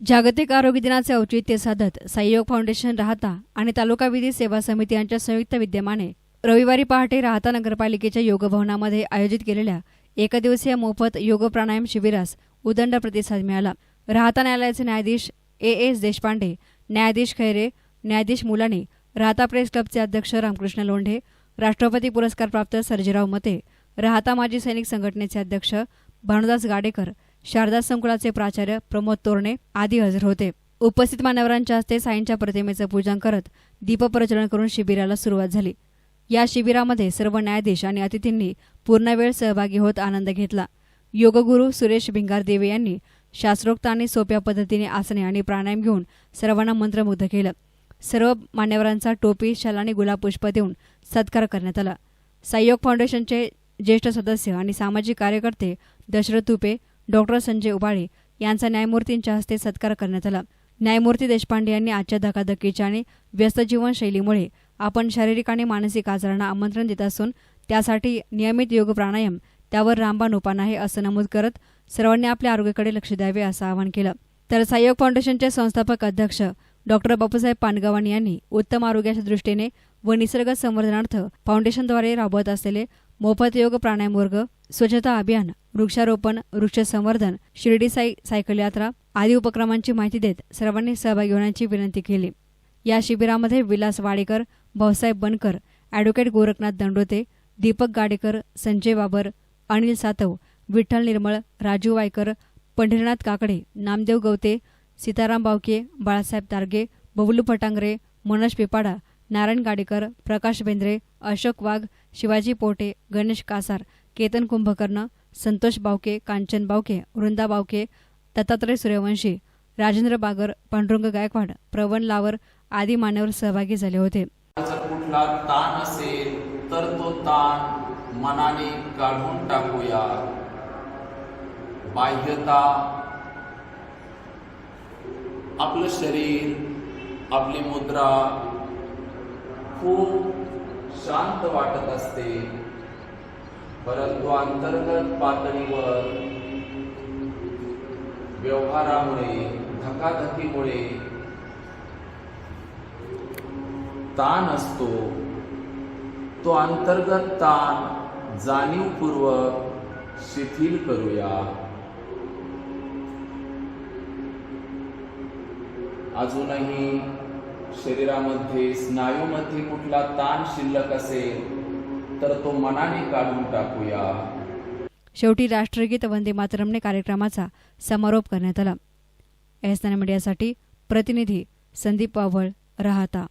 जागतिक आरोग्य दिनाचे औचित्य साधत सहयोग फाउंडेशन राहता आणि तालुका विधी सेवा समिती यांच्या संयुक्त विद्यमाने रविवारी पहाटे राहता नगरपालिकेच्या योगभवनामध्ये आयोजित केलेल्या एकदिवसीय मोफत योग प्राणायाम शिबिरास उदंड प्रतिसाद मिळाला. राहता न्यायालयाचे न्यायाधीश ए एस देशपांडे न्यायाधीश खैरे न्यायाधीश मुलाने राहता प्रेस क्लबचे अध्यक्ष रामकृष्ण लोंढे राष्ट्रपती पुरस्कार प्राप्त सर्जेराव मते राहता माजी सैनिक संघटनेचे अध्यक्ष भानुदास गाडेकर शारदा संकुलाचे प्राचार्य प्रमोद तोरणे आदी हजर होते. उपस्थित मान्यवरांच्या हस्ते साईंच्या प्रतिमेचं पूजन करत दीपप्रज्वलन करून शिबिराला सुरुवात झाली. या शिबिरामध्ये सर्व न्यायाधीश आणि अतिथींनी पूर्णवेळ सहभागी होत आनंद घेतला. योगगुरू सुरेश भिंगारदेवे यांनी शास्त्रोक्त आणि सोप्या पद्धतीने आसने आणि प्राणायाम घेऊन सर्वांना मंत्रमुग्ध केलं. सर्व मान्यवरांचा टोपी शाल आणि गुलाब पुष्प देऊन सत्कार करण्यात आला. सहयोग फाउंडेशनचे ज्येष्ठ सदस्य आणि सामाजिक कार्यकर्ते दशरथ तुपे डॉक्टर संजय उबाळे यांचा न्यायमूर्तींच्या हस्ते सत्कार करण्यात आला. न्यायमूर्ती देशपांडे यांनी आजच्या धकाधकीच्या आणि व्यस्त जीवनशैलीमुळे आपण शारीरिक आणि मानसिक आजारांना आमंत्रण देत असून त्यासाठी नियमित योग प्राणायाम त्यावर रामबाण उपान आहे असं नमूद करत सर्वांनी आपल्या आरोग्याकडे लक्ष द्यावे असं आवाहन केलं. तर सहयोग फाउंडेशनचे संस्थापक अध्यक्ष डॉक्टर बापूसाहेब पानगवानी यांनी उत्तम आरोग्याच्या दृष्टीने व निसर्ग संवर्धनार्थ फाउंडेशनद्वारे राबवत असलेले मोफत योग प्राणायाम वर्ग स्वच्छता अभियान वृक्षारोपण वृक्ष संवर्धन शिर्डी साई सायकल यात्रा आदी उपक्रमांची माहिती देत सर्वांनी सहभागी होण्याची विनंती केली. या शिबिरामध्ये विलास वाडेकर भाऊसाहेब बनकर ॲडव्होकेट गोरखनाथ दंडोते दीपक गाडेकर संजय बाबर अनिल सातव विठ्ठल निर्मळ राजू वायकर पंढरीनाथ काकडे नामदेव गवते सीताराम बावके बाळासाहेब तारगे बबलू फटांगरे मनोज पिपाडा नारायण गाडेकर प्रकाश बेंद्रे अशोक वाघ शिवाजी पोटे गणेश कासार केतन कुंभकर्ण संतोष बावके कांचन बावके वृंदा बावके दत्तात्रय सूर्यवंशी राजेंद्र बागर पांडुरंग गायकवाड प्रवण लावर आदी मान्यवर सहभागी झाले होते. कुठला ताण असेल तर तो ताण मनाने काढून टाकूया. बाह्यता आपलं शरीर आपली मुद्रा खूप शांत वाटत असते. परंतु अंतर्गत पातळीवर व्यवहारामुळे धकाधकीमुळे ताण असतो. तो अंतर्गत ताण जाणीवपूर्वक शिथिल करूया. अजूनही शरीरामध्ये स्नायूमध्ये कुठला ताण शिल्लक असेल तर तो मनाने काढून टाकूया. शेवटी राष्ट्रगीत वंदे मातरमने कार्यक्रमाचा समारोप करण्यात आला. एस मीडियासाठी प्रतिनिधी संदीप पावळ राहता.